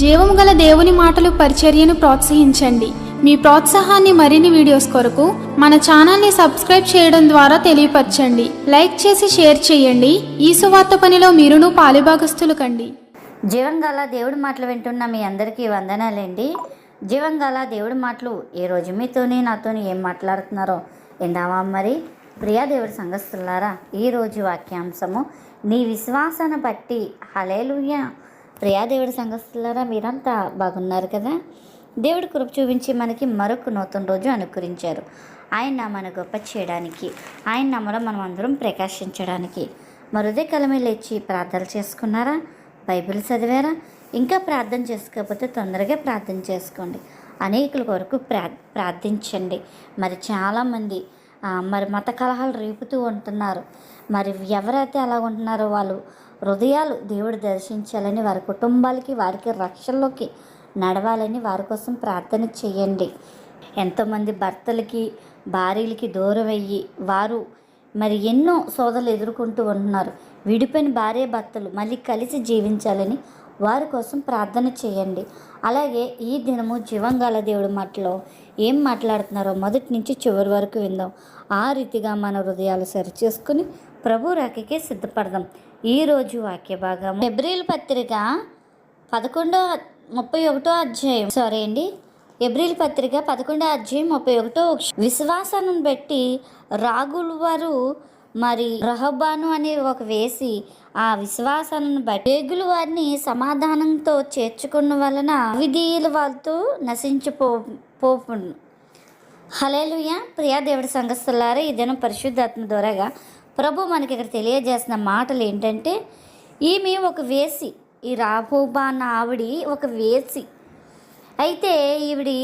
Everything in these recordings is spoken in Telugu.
జీవం గల దేవుని మాటలు పరిచర్యను ప్రోత్సహించండి. మీ ప్రోత్సాహాన్ని మరిన్ని వీడియోస్ కొరకు మన ఛానల్ని సబ్స్క్రైబ్ చేయడం ద్వారా తెలియపరచండి. లైక్ చేసి షేర్ చేయండి. ఈ సువార్త పనిలో మీరును పాలుభాగస్తులు కండి. జీవం గల దేవుడి మాటలు వింటున్న మీ అందరికీ వందనాలండి. జీవంగాల దేవుడి మాటలు ఏ రోజు మీతోని నాతోని ఏం మాట్లాడుతున్నారో విందామా మరి? ప్రియా దేవుడి సంగస్తులారా ఈరోజు వాక్యాంశము నీ విశ్వాసాన్ని బట్టి హలేలుయ్యా ప్రియా దేవుడి సంగస్తులారా మీరంతా బాగున్నారు కదా? దేవుడి కృప చూపించి మనకి మరొక నూతన రోజు అనుకరించారు. ఆయన మన గొప్ప చేయడానికి ఆయన నమ్మలో మనం అందరం ప్రకాశించడానికి. మరుదే కలమే లేచి ప్రార్థన చేసుకున్నారా? బైబిల్ చదివారా? ఇంకా ప్రార్థన చేసుకోకపోతే తొందరగా ప్రార్థన చేసుకోండి. అనేకుల కొరకు ప్రా ప్రార్థించండి. మరి చాలామంది మరి మత కలహాలు రేపుతూ ఉంటున్నారు. మరి ఎవరైతే అలా ఉంటున్నారో వాళ్ళు హృదయాలు దేవుడు దర్శించాలని వారి కుటుంబాలకి వారికి రక్షణలోకి నడవాలని వారి కోసం ప్రార్థన చేయండి. ఎంతోమంది భర్తలకి భార్యలకి దూరం అయ్యి వారు మరి ఎన్నో సోదరులు ఎదుర్కొంటూ ఉంటున్నారు. విడిపోయిన భార్య భర్తలు మళ్ళీ కలిసి జీవించాలని వారి కోసం ప్రార్థన చేయండి. అలాగే ఈ దినము జీవంగాల దేవుడి మాటలో ఏం మాట్లాడుతున్నారో మొదటి నుంచి చివరి వరకు విందాం. ఆ రీతిగా మన హృదయాలు సరిచేసుకుని ప్రభు రాకకే సిద్ధపడదాం. ఈరోజు వాక్య భాగం ఎబ్రిల్ పత్రిక పదకొండో ముప్పై ఒకటో అధ్యాయం. సారీ అండి. ఎబ్రిల్ పత్రిక పదకొండో అధ్యాయం ముప్పై ఒకటో విశ్వాసాన్ని బట్టి రాగులు వారు మరి రహబాను అనే ఒక వేసి ఆ విశ్వాసాలను బట్టి వేగులు వారిని సమాధానంతో చేర్చుకున్న వలన విధీయుల వాళ్ళతో నశించిపో పోపును. హలేలుయ ప్రియా దేవుడి సంఘస్థలారా ఈ దినం పరిశుద్ధాత్మ ద్వారాగా ప్రభు మనకి ఇక్కడ తెలియజేసిన మాటలు ఏంటంటే ఈమె ఒక వేసి ఈ రాహోబా అన్న ఆవిడి ఒక వేసి అయితే ఈవిడి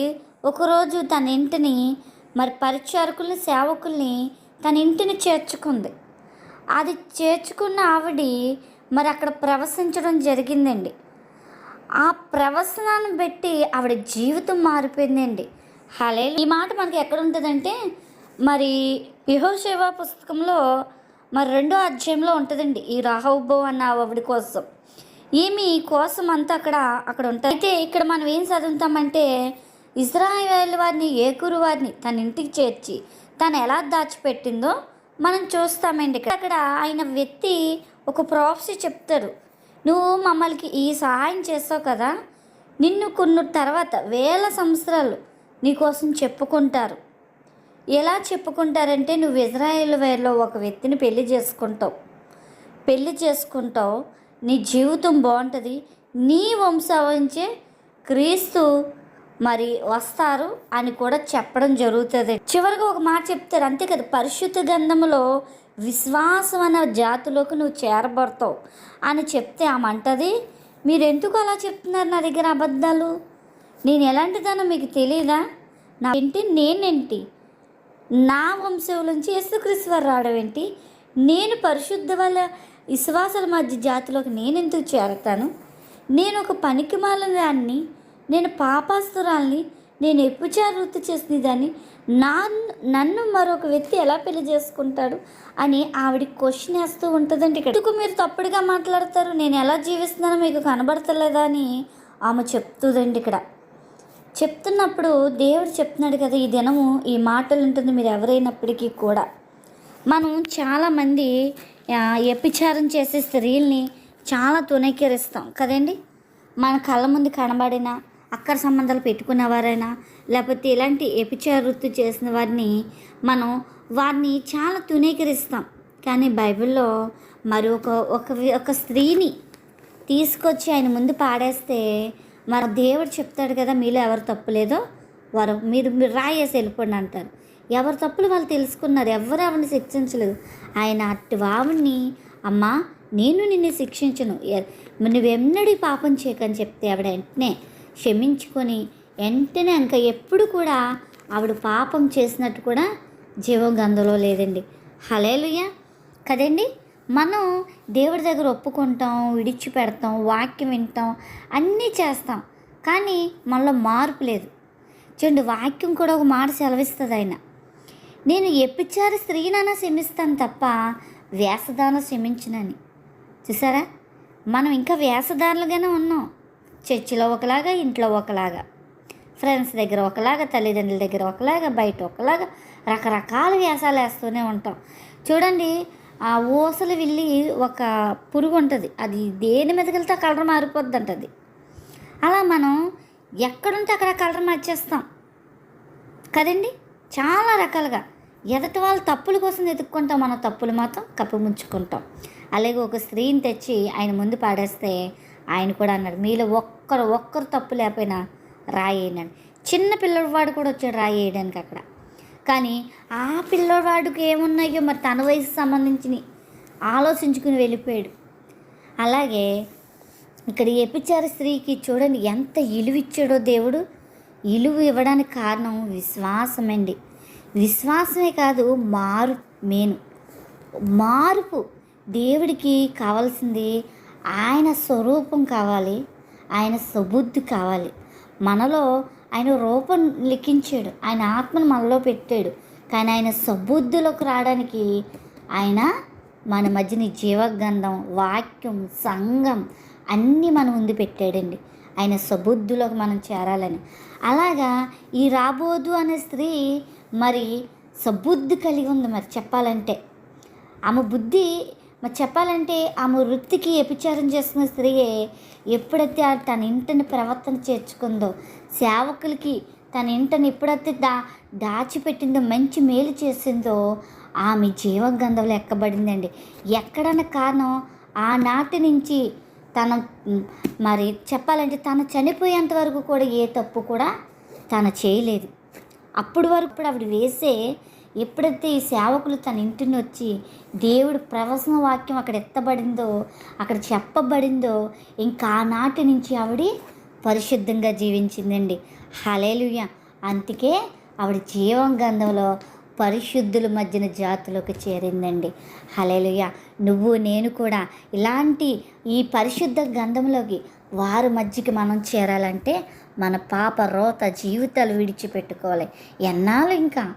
ఒకరోజు తన ఇంటిని మరి పరిచారకుల్ని సేవకుల్ని తన ఇంటిని చేర్చుకుంది. అది చేర్చుకున్న ఆవిడి మరి అక్కడ ప్రవశించడం జరిగిందండి. ఆ ప్రవసనాన్ని బట్టి ఆవిడ జీవితం మారిపోయిందండి. హలే ఈ మాట మనకి ఎక్కడ ఉంటుందంటే మరి యహోశివ పుస్తకంలో మరి రెండో అధ్యాయంలో ఉంటుందండి ఈ రాహుబో అన్న ఆవిడ కోసం. ఏమి కోసం అంతా అక్కడ అక్కడ ఉంటుంది. అయితే ఇక్కడ మనం ఏం చదువుతామంటే ఇజ్రాయేల్ వారిని ఏకూరు వారిని తన ఇంటికి చేర్చి తను ఎలా దాచిపెట్టిందో మనం చూస్తామండి. ఇక్కడ అక్కడ ఆయన వ్యక్తి ఒక ప్రాఫ్సీ చెప్తారు. నువ్వు మమ్మల్ని ఈ సహాయం చేస్తావు కదా నిన్ను కొన్ని తర్వాత వేల సంవత్సరాలు నీకోసం చెప్పుకుంటారు. ఎలా చెప్పుకుంటారంటే నువ్వు ఇజ్రాయేల్ వేర్లో ఒక వ్యక్తిని పెళ్ళి చేసుకుంటావు. పెళ్ళి చేసుకుంటావు. నీ జీవితం బాగుంటుంది. నీ వంశావళించే క్రీస్తు మరి వస్తారు అని కూడా చెప్పడం జరుగుతుంది. చివరిగా ఒక మాట చెప్తారు. అంతే కదా పరిశుద్ధ గంధంలో విశ్వాసం అనే జాతిలోకి నువ్వు చేరబడతావు అని చెప్తే ఆమంటది మీరు ఎందుకు అలా చెప్తున్నారు నా దగ్గర అబద్ధాలు? నేను ఎలాంటిదానో మీకు తెలియదా నా ఏంటి? నేనేంటి? నా వంశంలోంచి నుంచి యేసుక్రీస్తు వారు రావడం ఏంటి? నేను పరిశుద్ధ వాళ్ళ విశ్వాసాల మధ్య జాతిలోకి నేను ఎందుకు చేరతాను? నేను ఒక పనికి దాన్ని నేను పాపాస్తురాల్ని నేను ఎప్పుచారు వృత్తి చేసిన దాన్ని నా నన్ను మరొక వ్యక్తి ఎలా పెళ్ళి చేసుకుంటాడు అని ఆవిడ క్వశ్చన్ వేస్తూ ఉంటుందండి ఇక్కడ. ఎందుకు మీరు తప్పుడుగా మాట్లాడతారు? నేను ఎలా జీవిస్తున్నానో మీకు కనబడతలేదా అని ఆమె చెప్తుందండి ఇక్కడ. చెప్తున్నప్పుడు దేవుడు చెప్తున్నాడు కదా ఈ దినము ఈ మాటలు ఉంటుంది మీరు ఎవరైనప్పటికీ కూడా. మనం చాలామంది ఆ, వ్యభిచారం చేసే స్త్రీల్ని చాలా తునీకరిస్తాం కదండి? మన కళ్ళ ముందు కనబడిన అక్కడ సంబంధాలు పెట్టుకున్నవారైనా లేకపోతే ఇలాంటి వ్యభిచార వృత్తి చేసిన వారిని మనం వారిని చాలా తునీకరిస్తాం కానీ బైబిల్లో మరి ఒక ఒక ఒక స్త్రీని తీసుకొచ్చి ఆయన ముందు పాడేస్తే మన దేవుడు చెప్తాడు కదా మీలో ఎవరు తప్పు లేదో వారు మీరు మీరు రాయేసి వెళ్ళిపోండి అంటారు. ఎవరు తప్పులు వాళ్ళు తెలుసుకున్నారు ఎవరు ఆవిడని శిక్షించలేదు. ఆయన అట్టి ఆవిడ్ని అమ్మా నేను నిన్ను శిక్షించను. ఎ- నువ్వెన్నడూ పాపం చేయకని చెప్తే ఆవిడ వెంటనే క్షమించుకొని వెంటనే ఇంకా ఎప్పుడు కూడా ఆవిడ పాపం చేసినట్టు కూడా జీవం గంధలో లేదండి. హలేలుయ్యా కదండి? మనం దేవుడి దగ్గర ఒప్పుకుంటాం విడిచిపెడతాం వాక్యం వింటాం అన్నీ చేస్తాం. కానీ మనలో మార్పు లేదు. చూడండి వాక్యం కూడా ఒక మాట సెలవిస్తుంది ఆయన. నేను ఎప్పిచ్చారు స్త్రీనైనా క్షమిస్తాను తప్ప వేసదాన క్షమించనని. చూసారా? మనం ఇంకా వేసదారులుగానే ఉన్నాం. చర్చిలో ఒకలాగా ఇంట్లో ఒకలాగా ఫ్రెండ్స్ దగ్గర ఒకలాగా తల్లిదండ్రుల దగ్గర ఒకలాగా బయట ఒకలాగా రకరకాల వ్యాసాలు వేస్తూనే ఉంటాం. చూడండి ఆ ఊసలు వెళ్ళి ఒక పురుగు ఉంటుంది. అది దేని మీదకి వెళ్తే కలర్ మారిపోద్ది అంటది అలా మనం ఎక్కడుంటే అక్కడ కలర్ మార్చేస్తాం. కదండి? చాలా రకాలుగా. ఎదటి వాళ్ళ తప్పుల కోసం వెతుక్కుంటాం మన తప్పులు మాత్రం కప్పిముంచుకుంటాం అలాగే ఒక స్త్రీని తెచ్చి ఆయన ముందు పాడేస్తే ఆయన కూడా అన్నాడు మీలో ఒక్కరు ఒక్కరు తప్పు లేకపోయినా రాయేయనని చిన్న పిల్లవాడు కూడా వచ్చాడు రాయేయడానికి అక్కడ. కానీ ఆ పిల్లవాడికి ఏమున్నాయో మరి తన వయసు సంబంధించిన ఆలోచించుకుని వెళ్ళిపోయాడు. అలాగే ఇక్కడ ఎపిచార స్త్రీకి చూడండి ఎంత ఇలువ ఇచ్చాడో దేవుడు? ఇలువ ఇవ్వడానికి కారణం విశ్వాసమండి. విశ్వాసమే కాదు మారు మేను మార్పు. దేవుడికి కావాల్సింది ఆయన స్వరూపం కావాలి ఆయన సబుద్ధి కావాలి. మనలో ఆయన రూపం లిఖించాడు. ఆయన ఆత్మను మనలో పెట్టాడు. కానీ ఆయన సబుద్ధిలోకి రావడానికి ఆయన మన మధ్యని జీవగంధం వాక్యం సంఘం అన్నీ మన ముందు పెట్టాడండి. ఆయన సబుద్ధిలోకి మనం చేరాలని. అలాగా ఈ రాబోదు అనే స్త్రీ మరి సబుద్ధి కలిగి ఉంది మరి చెప్పాలంటే. ఆమె బుద్ధి మరి చెప్పాలంటే ఆమె వృత్తికి వ్యభిచారం చేసుకున్న స్త్రీయే ఎప్పుడైతే తన ఇంటిని ప్రవర్తన చేర్చుకుందో సేవకులకి తన ఇంటిని ఎప్పుడైతే దా దాచిపెట్టిందో మంచి మేలు చేసిందో ఆమె జీవగంధంలో ఎక్కబడిందండి ఎక్కడన్న కారణం ఆనాటి నుంచి తన మరి చెప్పాలంటే తను చనిపోయేంత వరకు కూడా ఏ తప్పు కూడా తను చేయలేదు. అప్పుడు వరకు ఇప్పుడు ఆవిడ వేసే ఎప్పుడైతే ఈ సేవకులు తన ఇంటిని వచ్చి దేవుడు ప్రవసన వాక్యం అక్కడ ఎత్తబడిందో అక్కడ చెప్పబడిందో ఇంకా ఆనాటి నుంచి ఆవిడ పరిశుద్ధంగా జీవించిందండి. హలేలుయ అందుకే ఆవిడ జీవం గంధంలో పరిశుద్ధుల మధ్యన జాతులకు చేరిందండి. హలేలుయ నువ్వు నేను కూడా ఇలాంటి ఈ పరిశుద్ధ గంధంలోకి వారి మధ్యకి మనం చేరాలంటే మన పాప రోత జీవితాలు విడిచిపెట్టుకోవాలి. ఎన్నాళ్ళు ఇంకా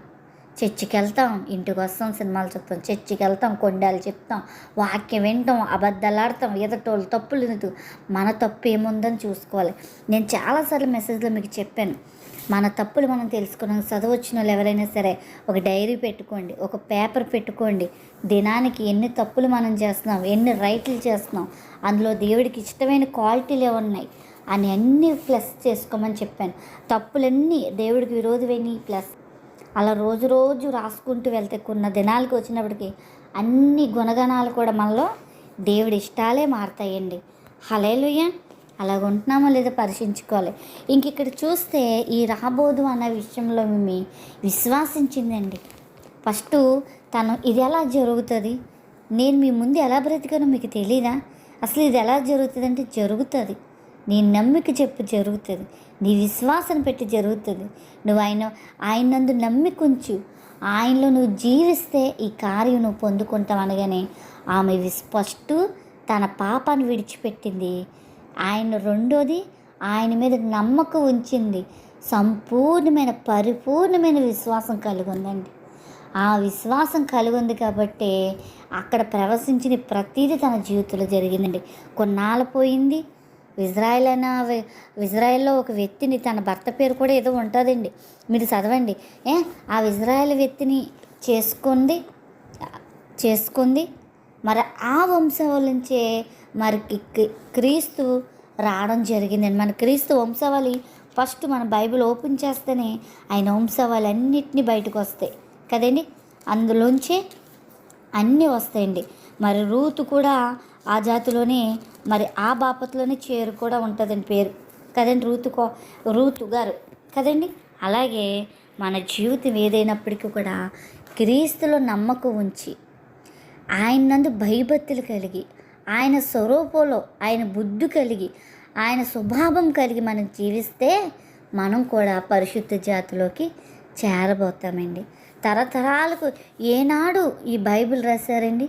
చర్చికి వెళ్తాం ఇంటికి వస్తాం సినిమాలు చూస్తాం చర్చికి వెళ్తాం కొండాలు చెప్తాం వాక్యం వింటాం అబద్ధాలు ఆడతాం ఎదటోళ్ళు తప్పులు ఎదుగు మన తప్పు ఏముందని చూసుకోవాలి. నేను చాలాసార్లు మెసేజ్లో మీకు చెప్పాను మన తప్పులు మనం తెలుసుకున్నాం చదవచ్చిన వాళ్ళు ఎవరైనా సరే ఒక డైరీ పెట్టుకోండి ఒక పేపర్ పెట్టుకోండి దినానికి ఎన్ని తప్పులు మనం చేస్తున్నాం ఎన్ని రైట్లు చేస్తున్నాం అందులో దేవుడికి ఇష్టమైన క్వాలిటీలు ఏమున్నాయి అని అన్నీ ప్లస్ చేసుకోమని చెప్పాను. తప్పులన్నీ దేవుడికి విరోధమైన ప్లస్ అలా రోజు రోజు రాసుకుంటూ వెళ్తే కొన్ని దినాలకు వచ్చినప్పటికీ అన్ని గుణగణాలు కూడా మనలో దేవుడి ఇష్టాలే మారతాయండి. హలేలుయ్య అలాగ ఉంటున్నామో లేదో పరిశీలించుకోవాలి. ఇంక ఇక్కడ చూస్తే ఈ రాబోదు అన్న విషయంలో మేము విశ్వాసించిందండి. ఫస్ట్ తను ఇది ఎలా జరుగుతుంది? నేను మీ ముందు ఎలా బ్రతికానో మీకు తెలీదా? అసలు ఇది ఎలా జరుగుతుంది అంటే జరుగుతుంది. నీ నమ్మిక చెప్పు జరుగుతుంది. నీ విశ్వాసం పెట్టి జరుగుతుంది. నువ్వు ఆయన ఆయన నందు నమ్మికుంచు. ఆయనలో నువ్వు జీవిస్తే ఈ కార్యం నువ్వు పొందుకుంటావు అనగానే ఆమె విస్- ఫస్ట్ తన పాపాన్ని విడిచిపెట్టింది. ఆయన రెండోది ఆయన మీద నమ్మకం ఉంచింది. సంపూర్ణమైన పరిపూర్ణమైన విశ్వాసం కలిగి ఉందండి ఆ విశ్వాసం కలిగి ఉంది కాబట్టి అక్కడ ప్రవశించిన ప్రతిదీ తన జీవితంలో జరిగిందండి. కొన్నాళ్ళు పోయింది ఇజ్రాయెల్ అయిన ఇజ్రాయెల్లో ఒక వ్యక్తిని తన భర్త పేరు కూడా ఏదో ఉంటుందండి. మీరు చదవండి. ఏ? ఆ ఇజ్రాయెల్ వ్యక్తిని చేసుకుంది చేసుకుంది. మరి ఆ వంశవాళి నుంచే మరి క్రీస్తు రావడం జరిగిందండి. మన క్రీస్తు వంశవళి ఫస్ట్ మన బైబిల్ ఓపెన్ చేస్తేనే ఆయన వంశవాళి అన్నిటినీ బయటకు వస్తాయి. కదండి? అందులోంచే అన్నీ వస్తాయండి. మరి రూతు కూడా ఆ జాతిలోనే మరి ఆ బాపత్లోనే చేరు కూడా ఉంటుందండి పేరు. కదండి రూతు కో రూతు గారు. కదండి? అలాగే మన జీవితం ఏదైనప్పటికీ కూడా క్రీస్తులో నమ్మకం ఉంచి ఆయన నందు భయభక్తులు కలిగి ఆయన స్వరూపంలో ఆయన బుద్ధి కలిగి ఆయన స్వభావం కలిగి మనం జీవిస్తే మనం కూడా పరిశుద్ధ జాతిలోకి చేరబోతామండి. తరతరాలకు ఏనాడు ఈ బైబిల్ రాశారండి?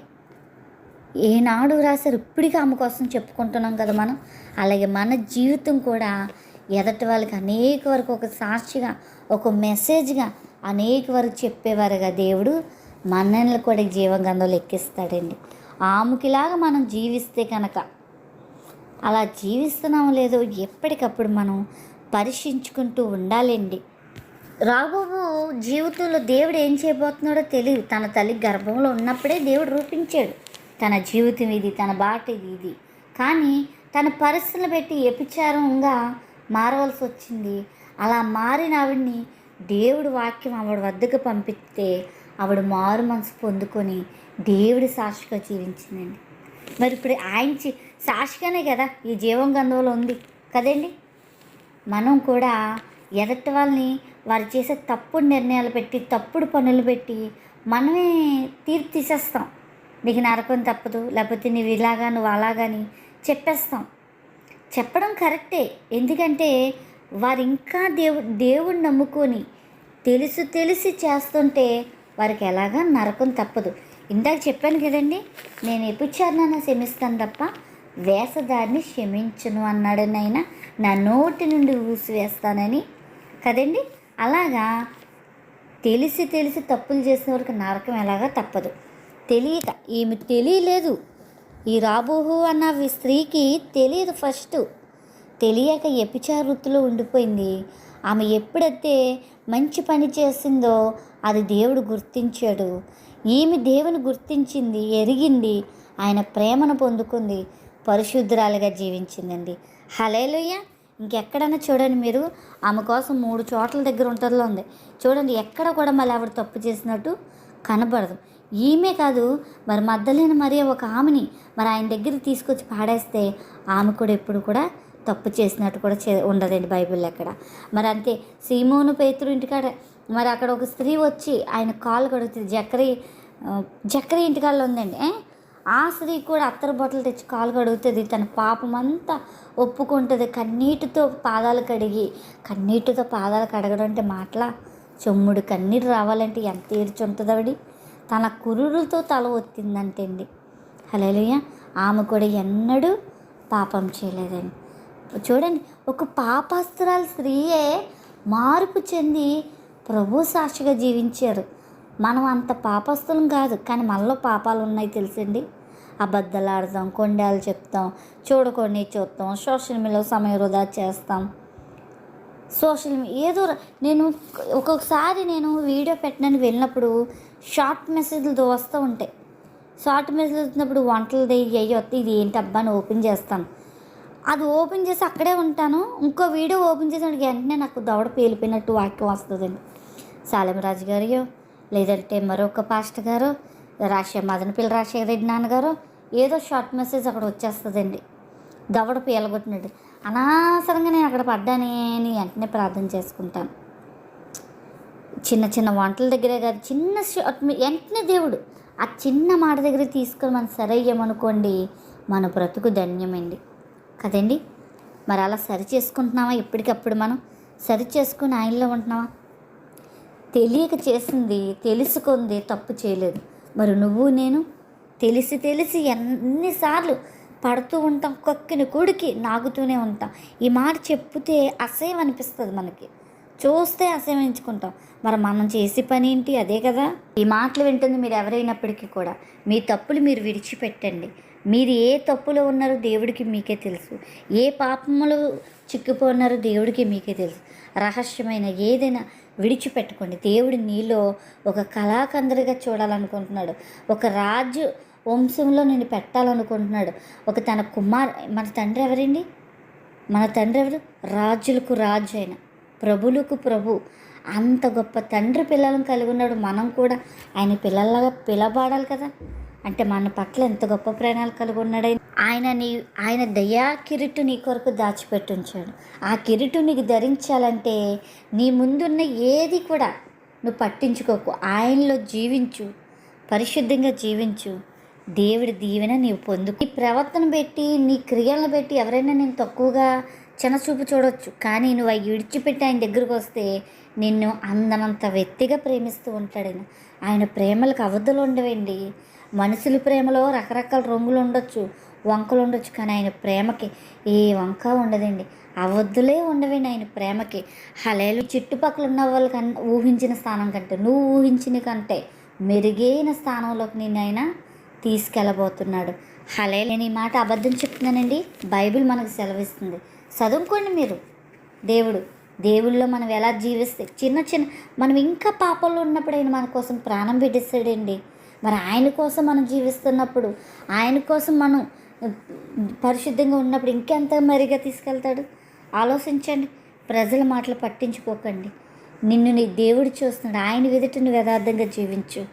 ఏనాడు రాశారు? ఇప్పటికీ ఆమె కోసం చెప్పుకుంటున్నాం కదా మనం. అలాగే మన జీవితం కూడా ఎదటి వాళ్ళకి అనేక వరకు ఒక సాక్షిగా ఒక మెసేజ్గా అనేక వరకు చెప్పేవారుగా దేవుడు. మనల్ని కూడా జీవగంధంలో ఎక్కిస్తాడండి. ఆముకిలాగా మనం జీవిస్తే కనుక అలా జీవిస్తున్నామో లేదో ఎప్పటికప్పుడు మనం పరీక్షించుకుంటూ ఉండాలండి. రాబోబు జీవితంలో దేవుడు ఏం చేయబోతున్నాడో తెలియదు. తన తల్లి గర్భంలో ఉన్నప్పుడే దేవుడు రూపించాడు. తన జీవితం ఇది తన బాట ఇది ఇది. కానీ తన పరిస్థితులు పెట్టి ఎపిచారంగా మారవలసి వచ్చింది. అలా మారిన ఆవిడ్ని దేవుడు వాక్యం ఆవిడ వద్దకు పంపిస్తే ఆవిడ మారు మనసు పొందుకొని దేవుడి సాక్షిగా జీవించిందండి. మరి ఇప్పుడు ఆయన సాక్షిగానే కదా ఈ జీవం గంధంలో ఉంది కదండి? మనం కూడా ఎదటి వాళ్ళని వారు చేసే తప్పుడు నిర్ణయాలు పెట్టి తప్పుడు పనులు పెట్టి మనమే తీర్పు తీసేస్తాం. నీకు నరకం తప్పదు లేకపోతే నువ్వు ఇలాగా నువ్వు అలాగని చెప్పేస్తాం. చెప్పడం కరెక్టే. ఎందుకంటే వారు ఇంకా దేవు దేవుడు నమ్ముకొని తెలుసు తెలిసి చేస్తుంటే వారికి ఎలాగా నరకం తప్పదు. ఇందాక చెప్పాను కదండి నేను ఎప్పుచారినైనా క్షమిస్తాను తప్ప వేసదారిని క్షమించను అన్నాడనైనా నా నోటి నుండి ఊసివేస్తానని కదండి అలాగా? తెలిసి తెలిసి తప్పులు చేసిన వరకు నరకం ఎలాగా తప్పదు. తెలియక ఈమె తెలియలేదు. ఈ రాబోహు అన్న స్త్రీకి తెలియదు ఫస్ట్. తెలియక ఎపిచార వృత్తిలో ఉండిపోయింది. ఆమె ఎప్పుడైతే మంచి పని చేసిందో అది దేవుడు గుర్తించాడు. ఈమె దేవుని గుర్తించింది ఎరిగింది. ఆయన ప్రేమను పొందుకుంది. పరిశుద్ధురాలుగా జీవించిందండి. హలేలుయ్య ఇంకెక్కడైనా చూడండి మీరు. ఆమె కోసం మూడు చోట్ల దగ్గర ఉంటుందో ఉంది. చూడండి ఎక్కడ కూడా మళ్ళీ ఆవిడ తప్పు చేసినట్టు కనబడదు. ఈమె కాదు మరి మద్దలేని మరి ఒక ఆమెని మరి ఆయన దగ్గర తీసుకొచ్చి పాడేస్తే ఆమె కూడా ఎప్పుడు కూడా తప్పు చేసినట్టు కూడా చే ఉండదండి బైబిల్ ఎక్కడ. మరి అంతే సీమోను పేతురు ఇంటికాడ మరి అక్కడ ఒక స్త్రీ వచ్చి ఆయన కాలు కడుగుతుంది. జక్కరి ఆ, జక్కరి ఇంటికాడలో ఉందండి. ఏ? ఆ స్త్రీ కూడా అత్తర బొట్టలు తెచ్చి కాలు కడుగుతుంది. తన పాపం అంతా ఒప్పుకుంటుంది. కన్నీటితో పాదాలు కడిగి కన్నీటితో పాదాలు కడగడం అంటే మాటల? చొమ్ముడు కన్నీరు రావాలంటే ఎంత ఏడ్చుంటుంది తన కురులతో తల ఒత్తిందంటండి. హలోయ ఆమె కూడా ఎన్నడూ పాపం చేయలేదండి. చూడండి ఒక పాపాస్త్రాలు స్త్రీయే మార్పు చెంది ప్రభు సాక్షిగా జీవించారు. మనం అంత పాపస్తులం కాదు కానీ మనలో పాపాలు ఉన్నాయి తెలుసండి. అబద్ధాలు ఆడతాం కొండాలు చెప్తాం చూడకొని చూస్తాం సోషల్ మీడియాలో సమయం వృధా చేస్తాం. సోషల్ మీ- ఏదో నేను ఒక్కొక్కసారి నేను వీడియో పెట్టడానికి వెళ్ళినప్పుడు షార్ట్ మెసేజ్లు వస్తూ ఉంటాయి. షార్ట్ మెసేజ్ వచ్చినప్పుడు వంటలది అయ్యి వస్తే ఇది ఏంటి అబ్బా అని ఓపెన్ చేస్తాను. అది ఓపెన్ చేసి అక్కడే ఉంటాను. ఇంకో వీడియో ఓపెన్ చేసినప్పుడు వెంటనే నాకు దవడ పేలిపోయినట్టు వాక్యం వస్తుందండి. సాలెమరాజు గారు లేదంటే మరొక పాస్టర్ గారు రాజశేఖర మదనపల్లి రాజశేఖర రెడ్డి నాన్నగారు ఏదో షార్ట్ మెసేజ్ అక్కడ వచ్చేస్తుందండి. దవడ పీలగొట్టినట్టు. అనవసరంగా నేను అక్కడ పడ్డానే అని వెంటనే ప్రార్థన చేసుకుంటాను. చిన్న చిన్న వంటల దగ్గరే కాదు చిన్న వెంటనే దేవుడు ఆ చిన్న మాట దగ్గర తీసుకొని మనం సరయ్యమనుకోండి మన బ్రతుకు ధన్యమండి. కదండి? మరి అలా సరి చేసుకుంటున్నావా ఎప్పటికప్పుడు మనం సరి చేసుకుని ఆయనలో ఉంటున్నావా తెలియక చేసింది తెలుసుకుంది తప్పు చేయలేదు. మరి నువ్వు నేను తెలిసి తెలిసి ఎన్నిసార్లు పడుతూ ఉంటాం కొక్కిని కొడికి నాగుతూనే ఉంటాం. ఈ మాట చెప్తే అసహ్యం అనిపిస్తుంది మనకి. చూస్తే అసహించుకుంటాం మరి మనం చేసే పని ఏంటి? అదే కదా. ఈ మాటలు వింటుంది మీరు ఎవరైనప్పటికీ కూడా. మీ తప్పులు మీరు విడిచిపెట్టండి. మీరు ఏ తప్పులో ఉన్నారో దేవుడికి మీకే తెలుసు. ఏ పాపములు చిక్కుపోన్నారో దేవుడికి మీకే తెలుసు. రహస్యమైన ఏదైనా విడిచిపెట్టుకోండి. దేవుడు నీలో ఒక కళాకందరిగా చూడాలనుకుంటున్నాడు. ఒక రాజు వంశంలో నేను పెట్టాలనుకుంటున్నాడు. ఒక తన కుమార్ మన తండ్రి ఎవరండి? మన తండ్రి ఎవరు? రాజులకు రాజు అయిన ప్రభులకు ప్రభు. అంత గొప్ప తండ్రి పిల్లలను కలిగి ఉన్నాడు. మనం కూడా ఆయన పిల్లల్లాగా పిలబడాలి కదా. అంటే మన పట్ల ఎంత గొప్ప ప్రేణాలు కలిగి ఉన్నాడు ఆయన. నీ ఆయన దయా కిరీటు నీ కొరకు దాచిపెట్టించాడు ఆ కిరీటు నీకు ధరించాలంటే నీ ముందున్న ఏది కూడా నువ్వు పట్టించుకోకు. ఆయనలో జీవించు. పరిశుద్ధంగా జీవించు. దేవుడి దీవెన నీవు పొందు నీ ప్రవర్తన పెట్టి నీ క్రియలను పెట్టి ఎవరైనా నేను తక్కువగా చిన్నచూపు చూడొచ్చు. కానీ నువ్వు అవి విడిచిపెట్టి ఆయన దగ్గరకు వస్తే నిన్ను అందనంత వ్యక్తిగా ప్రేమిస్తూ ఉంటాడు ఆయన ఆయన ప్రేమలకు అవధులు ఉండవండి. మనుషుల ప్రేమలో రకరకాల రంగులు ఉండొచ్చు వంకలు ఉండొచ్చు కానీ ఆయన ప్రేమకి ఏ వంక ఉండదండి. అవద్దులే ఉండవండి ఆయన ప్రేమకి. హలేలు చుట్టుపక్కల ఉన్న వాళ్ళకన్నా ఊహించిన స్థానం కంటే నువ్వు ఊహించిన కంటే మెరుగైన స్థానంలోకి నిన్ను ఆయన తీసుకెళ్ళబోతున్నాడు. హలే నేను ఈ మాట అబద్ధం చెప్తున్నానండి. బైబిల్ మనకు సెలవిస్తుంది. చదువుకోండి మీరు. దేవుడు దేవుళ్ళో మనం ఎలా జీవిస్తే చిన్న చిన్న మనం ఇంకా పాపంలో ఉన్నప్పుడు ఆయన మన కోసం ప్రాణం పెట్టేస్తాడండి. మరి ఆయన కోసం మనం జీవిస్తున్నప్పుడు ఆయన కోసం మనం పరిశుద్ధంగా ఉన్నప్పుడు ఇంకెంత మరిగా తీసుకెళ్తాడు? ఆలోచించండి. ప్రజల మాటలు పట్టించుకోకండి. నిన్ను నీ దేవుడు చూస్తున్నాడు. ఆయన ఎదుట నువ్వు యథార్థంగా జీవించు.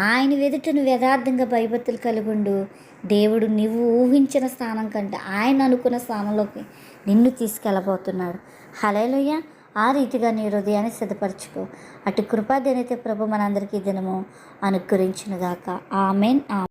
ఆయన ఎదుట నువ్వు యథార్థంగా భయభక్తులు కలిగుండు. దేవుడు నువ్వు ఊహించిన స్థానం కంటే ఆయన అనుకున్న స్థానంలోకి నిన్ను తీసుకెళ్ళబోతున్నాడు. హలేలుయ్య ఆ రీతిగా నీ హృదయాన్ని సిద్ధపరచుకో. అటు కృపాదేనైతే ప్రభు మనందరికీ దినము అనుగ్రహించునుగాక. ఆమెన్ ఆ